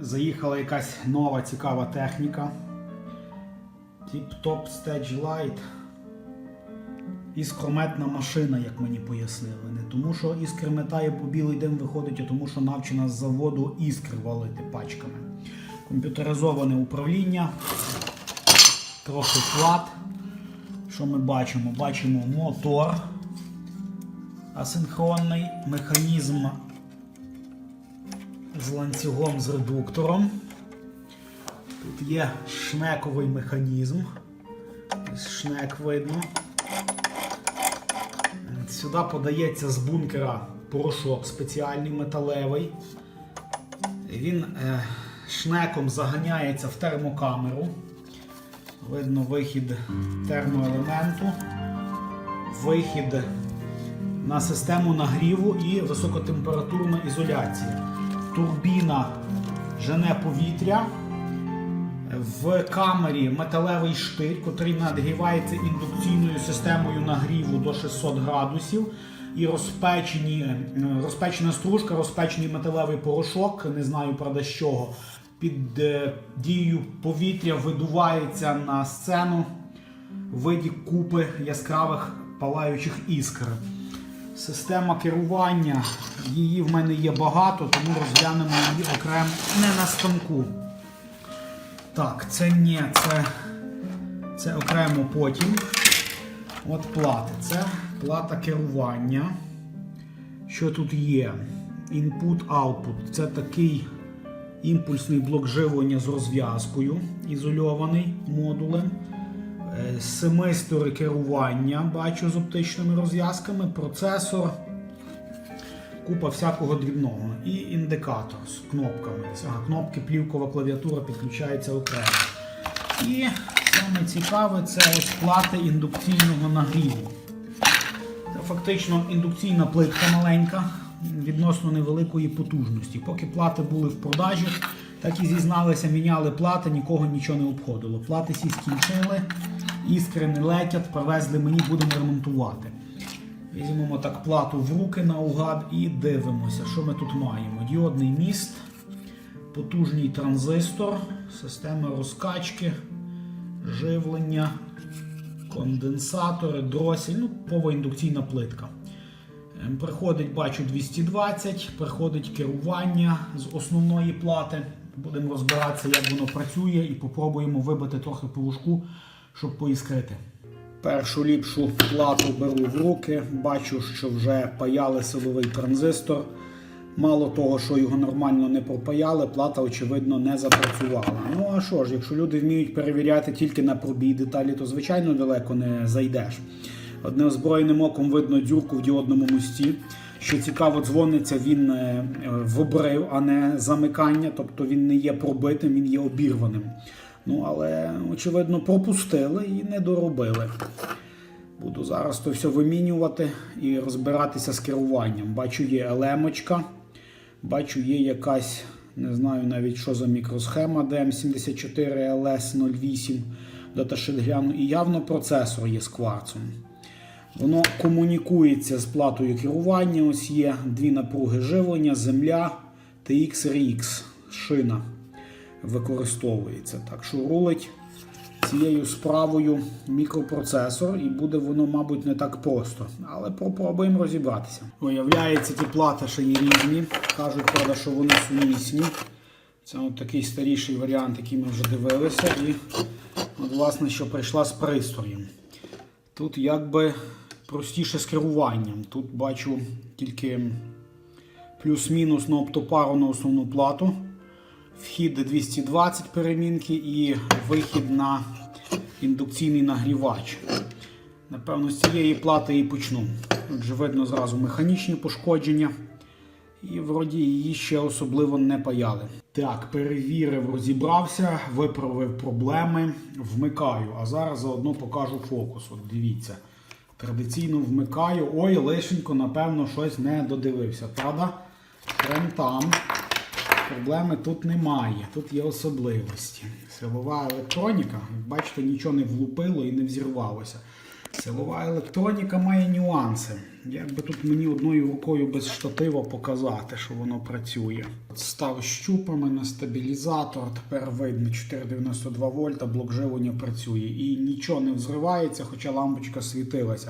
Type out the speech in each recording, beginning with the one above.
Заїхала якась нова цікава техніка. Tip-Top Stage Light. Іскрометна машина, як мені пояснили. Не тому, що іскри метає, бо білий дим виходить, а тому, що навчена з заводу іскри валити пачками. Комп'ютеризоване управління, трохи плат. Що ми бачимо? Бачимо мотор асинхронний, механізм з ланцюгом з редуктором. Тут є шнековий механізм. Ось Шнек видно. Сюди подається з бункера порошок спеціальний металевий. Він е, шнеком заганяється в термокамеру. Видно вихід термоелементу, вихід на систему нагріву і високотемпературна ізоляція. Турбіна жене повітря. В камері металевий штир, який нагрівається індукційною системою нагріву до 600 градусів. І розпечені, е, розпечена стружка, розпечений металевий порошок, не знаю правда з чого, під е, дією повітря видувається на сцену виді купи яскравих палаючих іскр. Система керування, її в мене є багато, тому розглянемо її окремо не на станку. Так, це не, це, це окремо потім. От плати. Це плата керування. Що тут є? Input-output. Це такий імпульсний блок живлення з розв'язкою, ізольований модулем. Е, Семистори керування бачу з оптичними розв'язками, процесор, купа всякого дрібного. І індикатор з кнопками. Ага, кнопки, плівкова клавіатура підключається окремо. І саме цікаве це плати індукційного нагріву. Це фактично індукційна плитка маленька, відносно невеликої потужності. Поки плати були в продажі, так і зізналися, міняли плати, нікого нічого не обходило. Плати всі скінчили, іскри не летять, привезли мені, будемо ремонтувати. Візьмемо так плату в руки наугад і дивимося, що ми тут маємо. Діодний міст, потужний транзистор, система розкачки, живлення, конденсатори, дросель, ну, повоіндукційна плитка. Ем, Приходить, бачу, 220, приходить керування з основної плати. Будемо розбиратися, як воно працює, і попробуємо вибити трохи порошку, щоб поіскрити. Першу ліпшу плату беру в руки, бачу, що вже паяли силовий транзистор. Мало того, що його нормально не пропаяли, плата, очевидно, не запрацювала. Ну а що ж, якщо люди вміють перевіряти тільки на пробій деталі, то звичайно далеко не зайдеш. Однеозброєним оком видно дюрку в діодному мості. Що цікаво, дзвониться він е, в обрив, а не замикання, тобто він не є пробитим, він є обірваним. Ну, але, очевидно, пропустили і не доробили. Буду зараз то все вимінювати і розбиратися з керуванням. Бачу, є елемочка, бачу, є якась, не знаю навіть що за мікросхема DM74LS08 даташит гляну, і явно процесор є з кварцом. Воно комунікується з платою керування. Ось є дві напруги живлення, земля TX RX шина використовується. Так що рулить цією справою мікропроцесор, і буде воно, мабуть, не так просто. Але попробуємо розібратися. Виявляється, ті плати ще є різні. Кажуть, правда, що вони сумісні. Це от такий старіший варіант, який ми вже дивилися. І от, власне, що прийшла з пристроєм. Тут якби простіше з керуванням. Тут бачу тільки плюс-мінус на оптопару на основну плату. Вхід 220 перемінки і вихід на індукційний нагрівач. Напевно, з цієї плати і почну. Отже, видно зразу механічні пошкодження. І вроді її ще особливо не паяли. Так, перевірив, розібрався, виправив проблеми, вмикаю. А зараз заодно покажу фокус. От дивіться. Традиційно вмикаю. Ой, лишенько, напевно, щось не додивився. Правда? Прям там. Проблеми тут немає. Тут є особливості. Силова електроніка, як бачите, нічого не влупило і не взірвалося. Силова електроніка має нюанси. Як би тут мені одною рукою без штатива показати, що воно працює. От Став щупами на стабілізатор, тепер видно 4,92 вольта, блок живлення працює. І нічого не взривається, хоча лампочка світилася.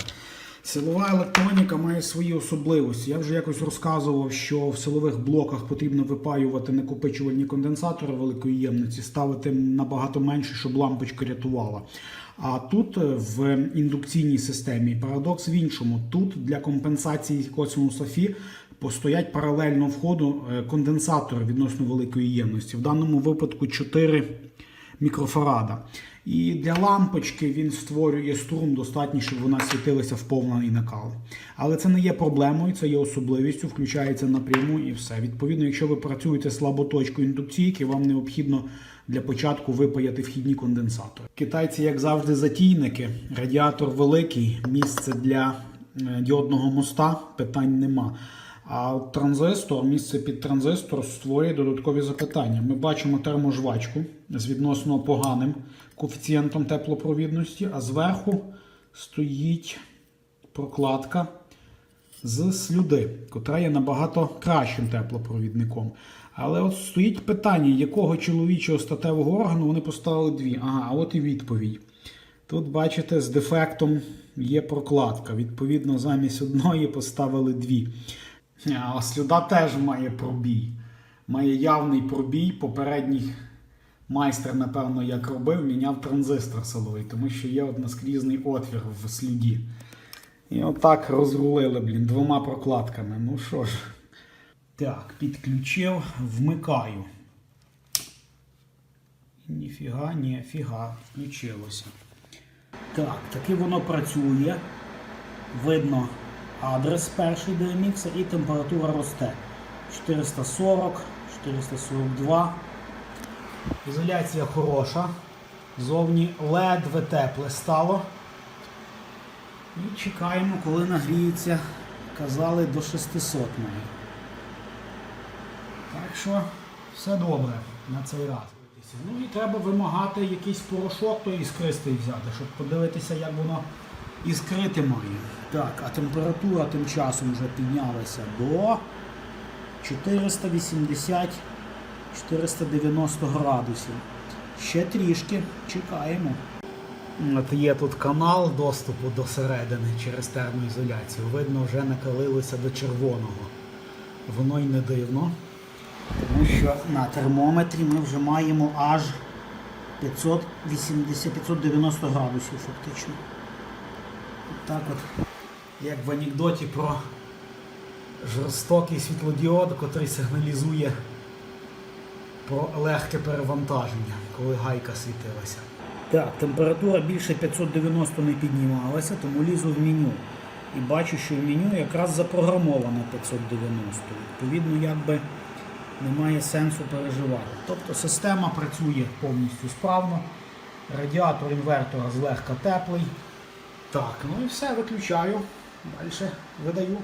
Силова електроніка має свої особливості. Я вже якось розказував, що в силових блоках потрібно випаювати накопичувальні конденсатори великої ємності, ставити набагато менше, щоб лампочка рятувала. А тут е, в індукційній системі парадокс в іншому. Тут для компенсації косинуса Фі постоять паралельно входу е, конденсатори відносно великої ємності. В даному випадку 4 мікрофарада. І для лампочки він створює струм достатньо, щоб вона світилася в повний накал. Але це не є проблемою, це є особливістю, включається напряму і все. Відповідно, якщо ви працюєте слаботочкою індукційки, вам необхідно для початку випаяти вхідні конденсатори. Китайці, як завжди, затійники. Радіатор великий, місце для е, діодного моста, питань нема. А транзистор, місце під транзистор створює додаткові запитання. Ми бачимо терможвачку з відносно поганим коефіцієнтом теплопровідності, а зверху стоїть прокладка з слюди, котра є набагато кращим теплопровідником. Але от стоїть питання, якого чоловічого статевого органу вони поставили дві. Ага, а от і відповідь. Тут, бачите, з дефектом є прокладка. Відповідно, замість одної поставили дві. А слюда теж має пробій. Має явний пробій. Попередній майстер, напевно, як робив, міняв транзистор силовий, тому що є односкрізний отвір в слюді. І отак розрулили, блін, двома прокладками. Ну що ж. Так, підключив, вмикаю. Ніфіга, ні, фіга, включилося. Так, таки воно працює. Видно адрес перший DMX і температура росте. 440, 442. Ізоляція хороша. Зовні ледве тепле стало. І чекаємо, коли нагріється, казали, до 600 має. Так що все добре на цей раз. Ну і треба вимагати якийсь порошок той іскристий взяти, щоб подивитися, як воно іскрити має. Так, а температура тим часом вже піднялася до 480-490 градусів. Ще трішки чекаємо. От є тут канал доступу до середини через термоізоляцію. Видно, вже накалилося до червоного. Воно й не дивно. Тому що на термометрі ми вже маємо аж 580-590 градусів фактично. Так от, як в анекдоті про жорстокий світлодіод, котрий сигналізує про легке перевантаження, коли гайка світилася. Так, температура більше 590 не піднімалася, тому лізу в меню. І бачу, що в меню якраз запрограмовано 590. Відповідно, якби немає сенсу переживати. Тобто система працює повністю справно. Радіатор інвертора злегка теплий. Так, ну і все, виключаю. Далі видаю.